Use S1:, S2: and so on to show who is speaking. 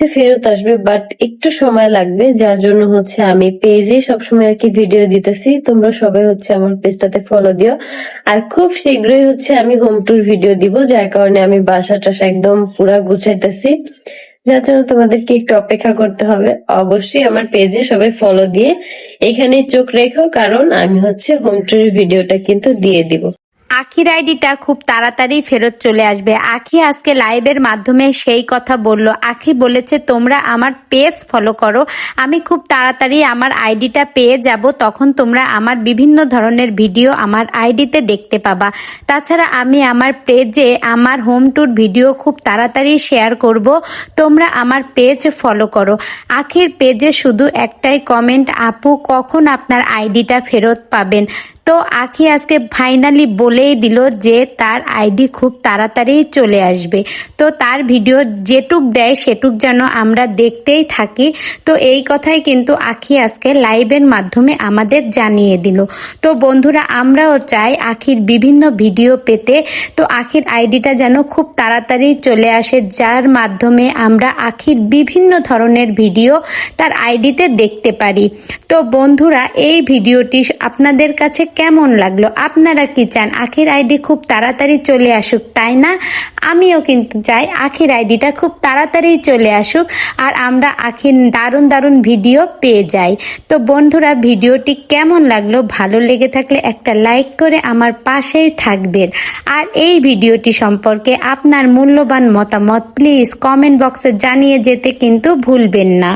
S1: ফেরত আসবে বাট একটু সময় লাগবে, যার জন্য হচ্ছে আমি পেজে সবসময় আর কি ভিডিও দিতেছি। তোমরা সবাই হচ্ছে আমার পেজটাতে ফলো দিও। আর খুব শীঘ্রই হচ্ছে আমি হোম ট্যুর ভিডিও দিব, যার কারণে আমি বাসা টাসা একদম পুরা গুছাইতেছি। যার জন্য তোমাদেরকে একটু অপেক্ষা করতে হবে। অবশ্যই আমার পেজে সবাই ফলো দিয়ে এখানে চোখ রেখো, কারণ আমি হচ্ছে হোম ট্যুরের ভিডিওটা কিন্তু দিয়ে দিব।
S2: আখির আইডিটা খুব তাড়াতাড়ি ফেরত চলে আসবে। আখি আজকে লাইভের মাধ্যমে সেই কথা বলল, আখি বলেছে, তোমরা আমার পেজ ফলো করো। আমি খুব তাড়াতাড়ি আমার আইডিটা পেয়ে যাব, তখন তোমরা আমার বিভিন্ন ধরনের ভিডিও আমার আইডিতে দেখতে পাবা। তাছাড়া আমি আমার পেজে আমার হোম ট্যুর ভিডিও খুব তাড়াতাড়ি শেয়ার করব, তোমরা আমার পেজ ফলো করো। আখির পেজে শুধু একটাই কমেন্ট আপু, কখন আপনার আইডিটা ফেরত পাবেন? তো আখি আজকে ফাইনালি বলেই দিল যে তার আইডি খুব তাড়াতাড়ি চলে আসবে। তো তার ভিডিও যেটুক দেয় সেটুক যেন আমরা দেখতেই থাকি। তো এই কথাই কিন্তু আখি আজকে লাইভের মাধ্যমে আমাদের জানিয়ে দিল। তো বন্ধুরা, আমরাও চাই আখির বিভিন্ন ভিডিও পেতে। তো আখির আইডিটা যেন খুব তাড়াতাড়ি চলে আসে, যার মাধ্যমে আমরা আখির বিভিন্ন ধরনের ভিডিও তার আইডিতে দেখতে পারি। তো বন্ধুরা, এই ভিডিওটি আপনাদের কাছে কেমন লাগল? আপনারা কি চান? আখির আইডি খুব তাড়াতাড়ি চলে আসুক, তাই না? আমিও কিন্তু চাই আখির আইডিটা খুব তাড়াতাড়ি চলে আসুক আর আমরা আখির দারুণ দারুণ ভিডিও পেয়ে যাই। তো বন্ধুরা, ভিডিওটি কেমন লাগল? ভালো লেগে থাকলে একটা লাইক করে আমার পাশেই থাকবেন। আর এই ভিডিওটি সম্পর্কে আপনার মূল্যবান মতামত প্লিজ কমেন্ট বক্সে জানিয়ে যেতে কিন্তু ভুলবেন না।